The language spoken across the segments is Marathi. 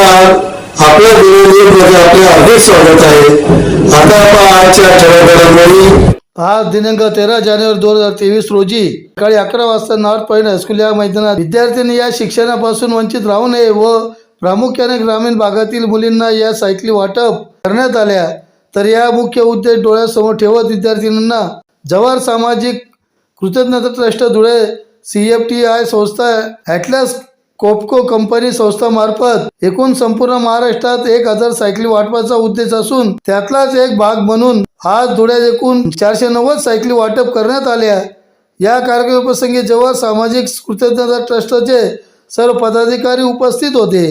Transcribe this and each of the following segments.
नमस्कार आपल्या मध्ये म्हणजे आपले अधिक स्वागत आहे. आता आपण आजच्या ठळक आज दिनांक तेरा जानेवारी दोन हजार तेवीस रोजी सकाळी अकरा वाजता नॉर्थ पॉईंट हायस्कूल या मैदानात विद्यार्थ्यांनी या शिक्षणापासून वंचित राहू नये व प्रामुख्याने ग्रामीण भागातील मुलींना या सायकली वाटप करण्यात आल्या. तर या मुख्य उद्देश डोळ्यासमोर ठेवत विद्यार्थिनींना जवाहर सामाजिक कृतज्ञता trust Dhule C F T I संस्था ॲटलस कोपको कंपनी संस्थामार्फत एकूण संपूर्ण महाराष्ट्रात एक हजार सायकली वाटपाचा उद्देश असून त्यातलाच एक भाग म्हणून आज धुळ्यात एकूण चारशे नव्वद सायकली वाटप करण्यात आल्या या कार्यक्रमाप्रसंगी जवळ सामाजिक कृतज्ञता ट्रस्टचे सर्व पदाधिकारी उपस्थित होते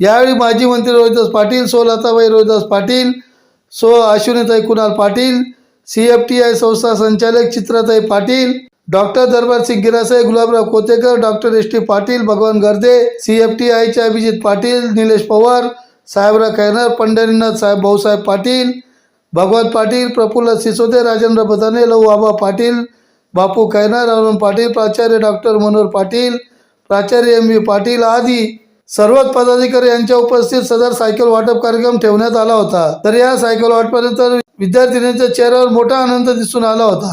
यावेळी माजी मंत्री रोहिदास पाटील सो Latabai Rohidas Patil so Ashwinitai Kunal Patil C F T I संस्था संचालक Chitratai Patil doctor Darbar Singh Girasaheb Gulabrao Kotekar doctor S T Patil Bhagwan Garde C F T आयचे अभिजित पाटील निलेश पवार साहेबराव खैरनार पंढरीनाथ साहेब भाऊसाहेब पाटील भगवत पाटील प्रफुल्ल सिसोदे राजेंद्र बदाने लहू आबा पाटील बापू खैरनार अरुण पाटील प्राचार्य डॉक्टर मनोहर पाटील प्राचार्य एम व्ही पाटील आदी सर्वच पदाधिकारी यांच्या उपस्थित सदर सायकल वाटप कार्यक्रम ठेवण्यात आला होता. तर या सायकल वाटपानंतर विद्यार्थिनींच्या चेहऱ्यावर मोठा आनंद दिसून आला होता.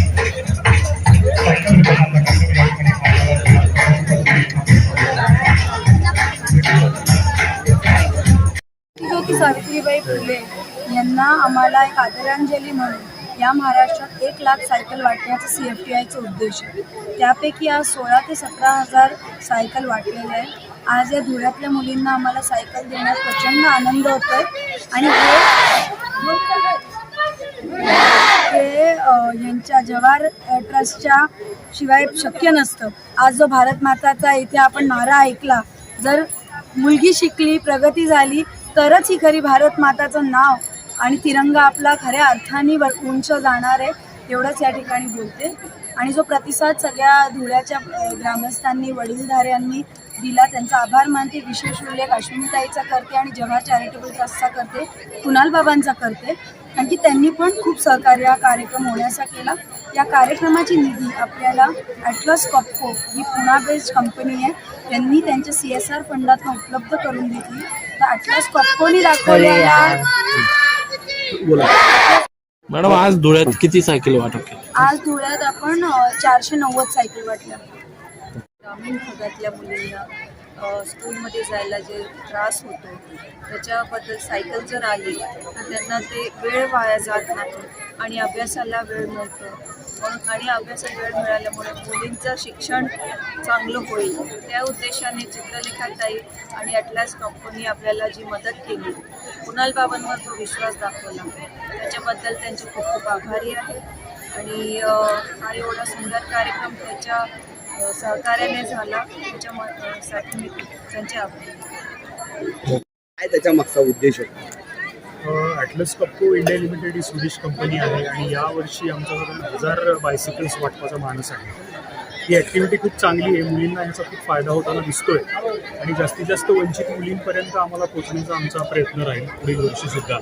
की सावित्रीबाई फुले यांना आम्हाला एक आदरांजली म्हणून या महाराष्ट्रात एक लाख सायकल वाटण्याचा सी एफ टी आयचा उद्देश आहे. त्यापैकी आज सोळा ते सतरा हजार सायकल वाटलेले आहे आज या धुळ्यातल्या मुलींना आम्हाला सायकल देण्यात प्रचंड आनंद होतो आहे आणि हे हे यांच्या जवाहर ट्रस्टच्या शिवाय शक्य नसतं. आज जो भारत माताचा इथे आपण नारा ऐकला जर मुलगी शिकली प्रगती झाली तरच ही खरी भारत माताचं नाव आणि तिरंगा आपला खऱ्या अर्थाने वर उंच जाणार आहे एवढंच या ठिकाणी बोलते. आणि जो प्रतिसाद सगळ्या धुळ्याच्या ग्रामस्थांनी वडीलधाऱ्यांनी दिला त्यांचा आभार मानते. विशेष उल्लेख अश्विनीताईचा करते आणि जव्हार चॅरिटेबल ट्रस्टचा करते कुणाल बाबांचा करते. कारण की त्यांनी पण खूप सहकार्य हा कार्यक्रम होण्याचा केला. या कार्यक्रमाची निधी आपल्याला ॲटलस कॉपको ही पुणा बेस्ड कंपनी आहे. त्यांनी त्यांच्या सी एस आर फंडातून उपलब्ध करून दिली तर ॲटलस कॉपकोनी दाखवलेल्या मॅडम आज धुळ्यात किती सायकल वाटप केली? आज धुळ्यात आपण चारशे नव्वद सायकल वाटल्या. ग्रामीण भागातल्या मुलींना स्कूलमध्ये जायला जे त्रास होतो त्याच्याबद्दल सायकल जर आली तर त्यांना ते वेळ वाया जात नाही आणि अभ्यासाला वेळ मिळतो. आणि अभ्यासात वेळ मिळाल्यामुळे मुलींचं शिक्षण चांगलं होईल. त्या उद्देशाने चित्रलेखाताई आणि अटलास कंपनी आपल्याला जी मदत केली कुणाल बाबांवर तो विश्वास दाखवला. त्याच्याबद्दल त्यांचे खूप खूप आभारी आहे. आणि हा एवढा सुंदर कार्यक्रम त्याच्या सहकार्याने झाला. त्याच्यासाठी मी त्यांचे आभारी काय त्याच्या मागचा उद्देश होता? ॲटलस कप्पो इंडिया लिमिटेड ही स्विडिश कंपनी आहे आणि यावर्षी आमच्याकडून हजार बायसिकल्स वाटपाचा मानस आहे. ही ॲक्टिव्हिटी खूप चांगली आहे. मुलींना याचा खूप फायदा होताना दिसतोय आणि जास्तीत जास्त वंचित मुलींपर्यंत आम्हाला पोहोचण्याचा आमचा प्रयत्न राहील पुढील वर्षीसुद्धा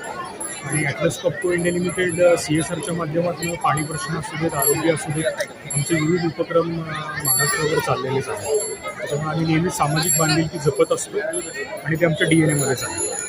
आणि Atlas Copco India limited C S आरच्या माध्यमातून पाणी प्रश्न असू देत आरोग्य असू देत आमचे विविध उपक्रम महाराष्ट्रावर चाललेलेच आहेत त्याच्यामुळे आम्ही नेहमी सामाजिक बांधिलकी जपत असतो आणि ते आमच्या डी एन एमध्ये आहे.